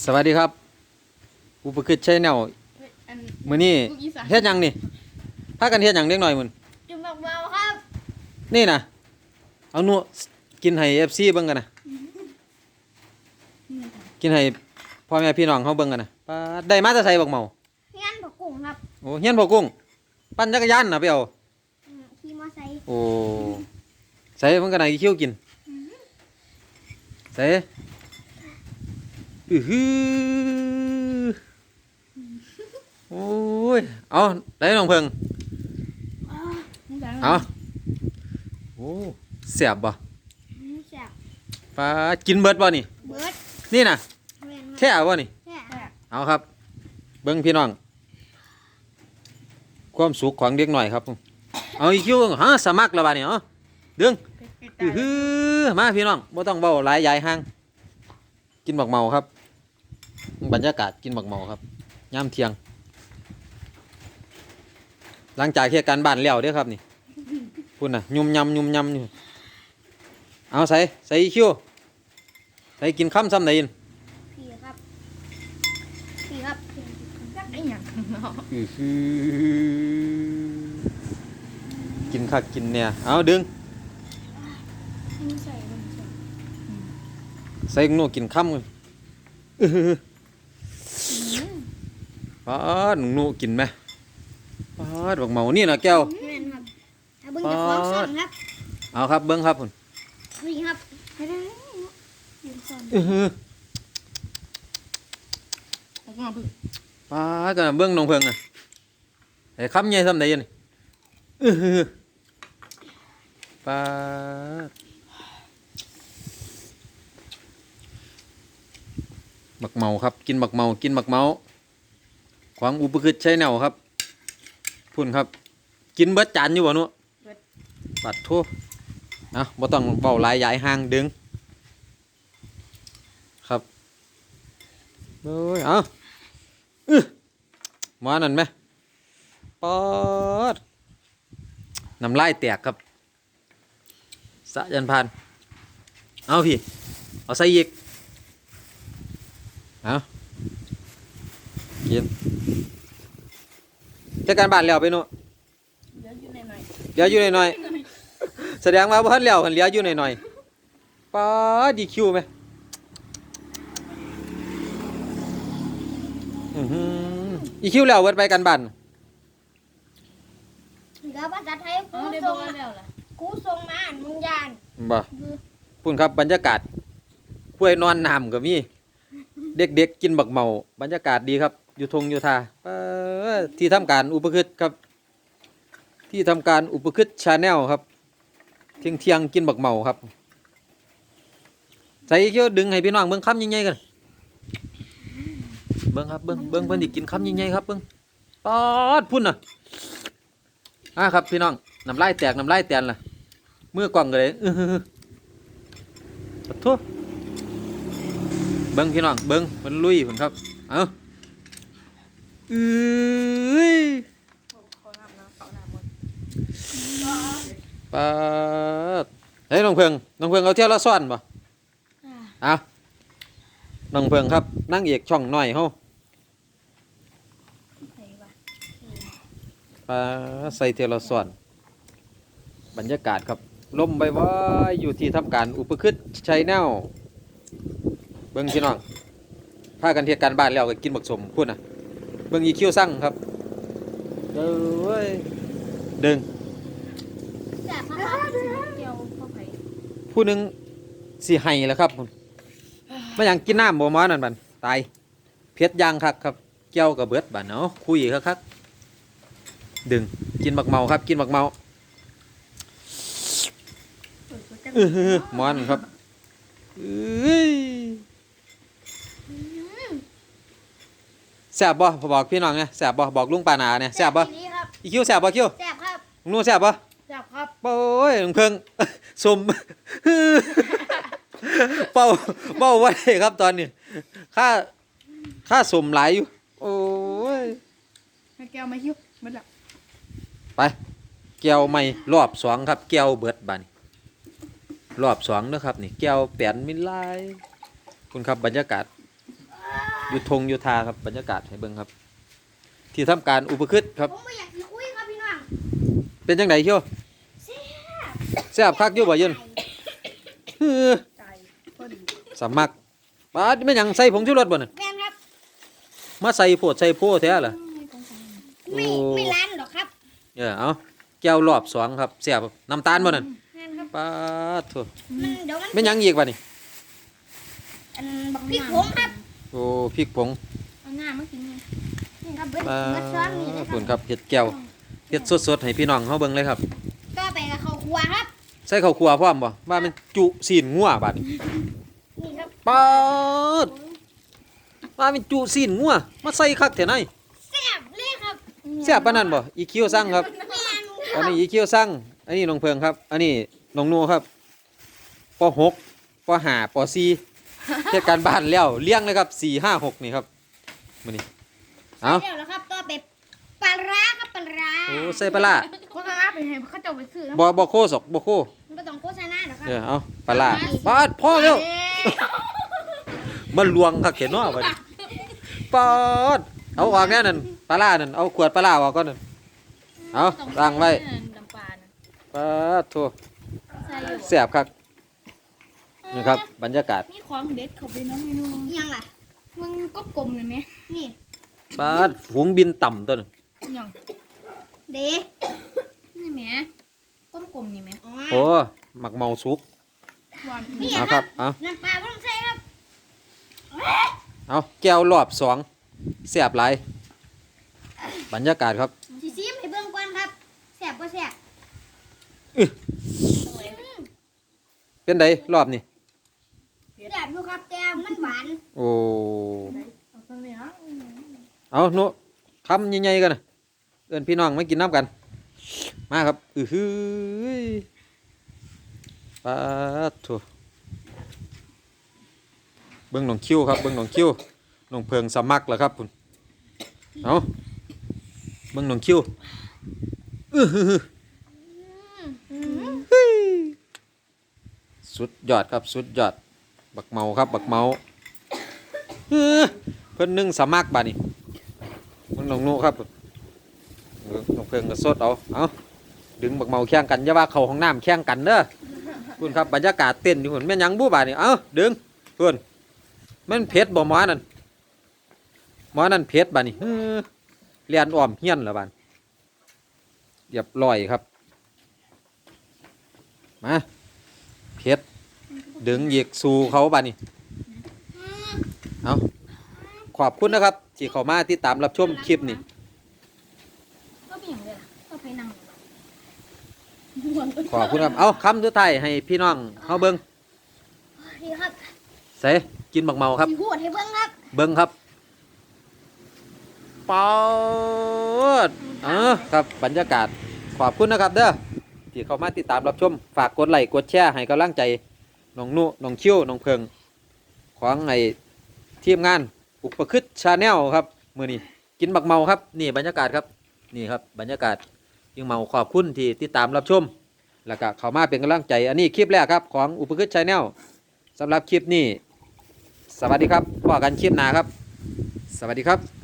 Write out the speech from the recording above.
สวัสดีครับ อุปกฤษใช้แนวอันมื้อนี้ลูกอีสานเฮ็ดหยังนี่พากันเฮ็ดหยังเด็กหน่อยมื้อจุ่มบักเบาครับนี่นะเอาหนูกินให้ FC เบิ่งกันนะกินให้พ่อแม่พี่น้องเฮาเบิ่งกันนะปาดได้มาแต่ไสบักเมางั้นผักกุ้งครับโอ้เฮียนบ่กุ้ง ปั่นจักรยานน่ะไปเอาอืมขี่มอไซค์โอ้ใส่มันก็ได้คิวกิน ใส่ อือหือโอ้ย เอาได้น้องเพิ่งลูกสาวเอาโอ้แซ่บบ่อืมแซ่บปลากินเบิดบ่นี่เบิร์ดนี่น่ะแม่นครับแค่บ่นี่แค่เอาครับ เบิ่งพี่น้อง ความสุขของเด็กหน่อยครับผมเอาอีกคิวฮะสมัครแล้วบัดนี้เอ๋อดึงปิดอืตาอหือมาพี่น้องบ่ต้องเบาหลายยายห่าง กินบักเมาครับ บรรยากาศกินบักเมาครับยามเที่ยง หลังจากเหตุการณ์บ้านแล้วเด้อครับนี่พุ่นน่ะยุ่มยำยุ่มยำอยู่เอาใส่ใส่อีคิวใส่กินข้ามซ้ำไหนยินพี่ครับพี่ครับจักไอ้หยังเนาะอือหือกินคักกินเนี่ยเอาดึงไม่ใส่ไม่ใส่ใส่หนูกินข้ามเลยอื้อหือ ป้าดหนูกินไหมป้าดบักเมานี่นะแก้ว แม่นครับถ้าเบิ้งจะฟ้องซ่อนครับเอาครับเบิ้งครับพุ่นนี่ครับไม่ได้ยืนซ่อนอื้อหือแล้วก็มาพึ่งป้าดกันเบิ้งน้องเพิงอะไอ้คำใหญ่ซ้ำไหนยันอื้อหือป้าดบักเมาครับ กินบักเมา กินบักเมา ขวางอุปกฤษใช้แนวครับ พุ่นครับ กินเบิดจานอยู่บ่หนุปัดทั่วเอาบ่ต้องเบาหลายยายห่างดึง ครับเอ้ยเอาอื้อหมานั่นไหมปอดน้ำลายแตกครับ สะยันพาน เอาพี่ เอาใส่อีก เอา กินเจ้าการบ้านแล้วไปโน่เดี๋ยวอยู่ในหน่อยเหลืออยู่หน่อยๆแสดงว่าพันแล้วหันเหลืออยู่หน่อยๆป้าดดีคิวไหมอื้อหืออีคิวแล้วเวิร์ดไปกันบ้านเหลือภาษาไทยอ๋อกูได้บส่อกงแล้วล่ะกูส่งมาอ่านมึงยานบ่พุ่นครับบรรยากาศห้วยนอนน้ำก็มี เด็กๆกินบักเมา บรรยากาศดีครับ อยู่ทงอยู่ทาที่ทำการอุปคฤษครับ ที่ทำการอุปคฤษชาแนลครับ เที่ยงเที่ยงกินบักเมาครับ ใส่เกี่ยวดึงให้พี่น้องเบิ่งคำใหญ่กันเบิ่งครับเบิ่งเบิ่งเพิ่นสิกินคำใหญ่ครับเบิ่งปอดพุ่นน่ะอ่าครับพี่น้องน้ำลายแตกน้ำลายแตนล่ะเมื่อกล้องเลยอื้อหือขอโทษเบิ่งพี่น้องเบิ่งมันลุยพุ่นครับ เอา อ้ยขอน้ำนะขอน้ำหมดปาดเฮ้ยน้องเพิงน้องเพิงเอาเที่ยวละซ่อนบ่เอาน้องเพิงครับนั่งเอกช่องหน่อยเฮาใส่ปะปาดใส่เที่ยวละซ่อนบรรยากาศครับลมใบว่าอยู่ที่ทำการอุปคฤษชัยแนวเบิ่งพี่น้องพากันเทียการบ้านแล้วก็กินบักสมพูดนะ เบิ่งอีคิวสั่งครับเด้อเว้ยดึงแซ่บมากครับเกี่ยวเข้าไปผู้หนึ่งสิให้แล้วครับพุ่นมาอย่างกินน้ำบ่มานั่นบันตายเพชรยางคักครับเกี่ยวกับเบิดบันเนาะคุยคักคักดึงกินบักเมาครับ กินบักเมาเปิดก็จะอื้อหือหมอนครับเอ้ย แซ่บบ่บอกพี่น้องเนี่ยแซ่บบ่บอกลุงปานาเนี่ยแซ่บบ่ทีนี้ครับอีคิวแซ่บบ่คิวแซ่บครับลุงนู่นแซ่บบ่จับครับโอ้ยลุงเพิงสมเป้าเป้าไว้ครับตอนนี้ค่าค่าสมหลายอยู่โอ้ยให้แก้วมาหิ้วหมดละไปแก้วใหม่รอบสองครับแก้วเบิดบาดนรอบสองเด้อครับนี่แก้วแปนมิลลายคุณครับบรรยากาศอ้าอ ยู่ทงอยู่ทาครับบรรยากาศให้เบิ่งครับ ที่ทำการอุปคึตครับ ผมไม่อยากสิคุยครับพี่น้องเป็นจังไดเชียวแซ่บแซ่บคักอยู่บ่ยืนฮือใจพอดีสามักปาดไม่นหยังใส่ผงชูรสบ่น่ะแม่นครับมาใส่โพดใส่โพแท้ล่ะ ไม่โอ้ ไม่ร้านหรอกครับเออเอาแก้วรอบสองครับแซ่บน้ำตาลบ่นั่นแม่นครับปาดโถมันเดี๋ยวมันไม่นหยังอีกบ่นี่อันบักพริกผงครับ โอ้พริกผงเอาหน้ามากินนี่นี่ครับเบิดปาเบิดซ้อนนี่เลยดคคุรัณบครับเฮ็ดแก้วเฮ็ดสดๆให้พี่น้องเฮาเบิ่งเลยครับ ก็ไปกับข้าวคั่วครับ ใส่ข้าวคั่วพร้อมบ่ว่ามันจุซีนงัวบาดนี้นี่ครับปาดว่ามันจุซีนงัวมาใส่คักแท้ไหนแซ่บเลยครับแซ่บปานนั้นบ่อีคิวสั่งครับ แม่นอันนี้อีคิวสั่งอันนี้น้องเพิงครับ อันนี้น้องนูครับปหกปห้าปสี่ เฮ็ดการบ้านแล้วเลี้ยงเลยครับสี่ห้าหกนี่ครับมื้อนี้เอาเดี๋ยวแล้วครับก็ไปปลาร้าครับปลาร้าโอ้ใส่ปลาร้าโฆษณาไปให้เขาเจ้าไปซื้อนะบ่บ่โคสอกบ่โคมันก็ต้องโฆษณาหรอกครับเออเอาปลาร้าปาดพ่อเร็วเอ๊ะมันลวงคักเข็นเนาะบัดนี้ปาดเอาออกแน่นั่นปลาร้านั่นเอาขวดปลาร้าออกก่อนนั่นเอาตั้งไว้น้ำปลานะปาดโถใส่อยู่แซ่บ คักนี่ครับ บรรยากาศมีของเด็ดเขาไปน้องเมนูอิหยังล่ะมึงก็กลมเลยไหมนี่ปาดฝูงบินต่ำตัวนึงอย่างเด็นี่แหมก้มกลมๆนี่ไหมอ๋อโอ้หมักเมาสุกหวานนี่เอาคครัรับบเอาน้ำปลาบ่ต้องใส่ครับเอาแก้วรอบสองแซ่บหลายบรรยากาศครับสิซิมให้เบิ่งก่อนครับแซ่บบ่แซ่บเป็นไดรอบนี่ แซ่บอยู่ครับแต่มันหวานโอ้เอาตรงนี้ฮะเอาโนคำใหญ่ๆกันนะเอินพี่น้องมากินน้ำกัน มาครับอือฮือปาดโถเบิ้งหนองคิ้วครับเบิ้งหนองคิ้วหนองเพิงสมัครแล้วครับคุณเอาเบิ้งหนองคิ้วอือฮือฮึ่ยสุดยอดครับสุดยอด บักเมาครับ บักเมา เพิ่นนึ่งสมัครบานี้เบิ้งหนองนูครับเออหนองเพิงก็สดเอาเอาดึงบักเมาแข่งกันอย่าว่าเขาห้องน้ำแข่งกันเด้อคุณครับบรรยากาศเต้นอยู่หุ่นแม่นหยังบู้บานี้เอาดึงเพิ่อนมันเผ็ดบ่หมอนั่นหมอนั่นเผ็ดบานี้เออเลียนอ้อมเฮียนแล้วบาดเรียบร้อยครับมาเผ็ดดึงเหยียกสู่เขาบานี้ เอาขอบคุณนะครับที่เข้ามาติดตามรับชมคลิปนี้ก็เป็นอย่างไรล่ะก็ไปนั่งขอบคุณครับ เอาคำสุดท้ายให้พี่น้องเฮาเบิ่งนี่ครับใส่กินบักเมาครับสิพูดให้เบิ่งครับเบิ่งครับปอดเออครับบรรยากาศขอบคุณนะครับเด้อที่เข้ามาติดตามรับชม ฝากกดไลค์กดแชร์ให้กำลังใจน้องนุน้องคิ้วน้องเพิงของไอ้ ทีมงานอุปคึดชาแนลครับมือนี้กินบักเมาครับนี่บรรยากาศครับนี่ครับบรรยากาศยิ่งเมาขอบคุณที่ติดตามรับชม แล้วก็เข้ามาเป็นกำลังใจ อันนี้คลิปแรกครับของอุปคึดชาแนลสำหรับคลิปนี้ สวัสดีครับพบกันคลิปหน้าครับ สวัสดีครับ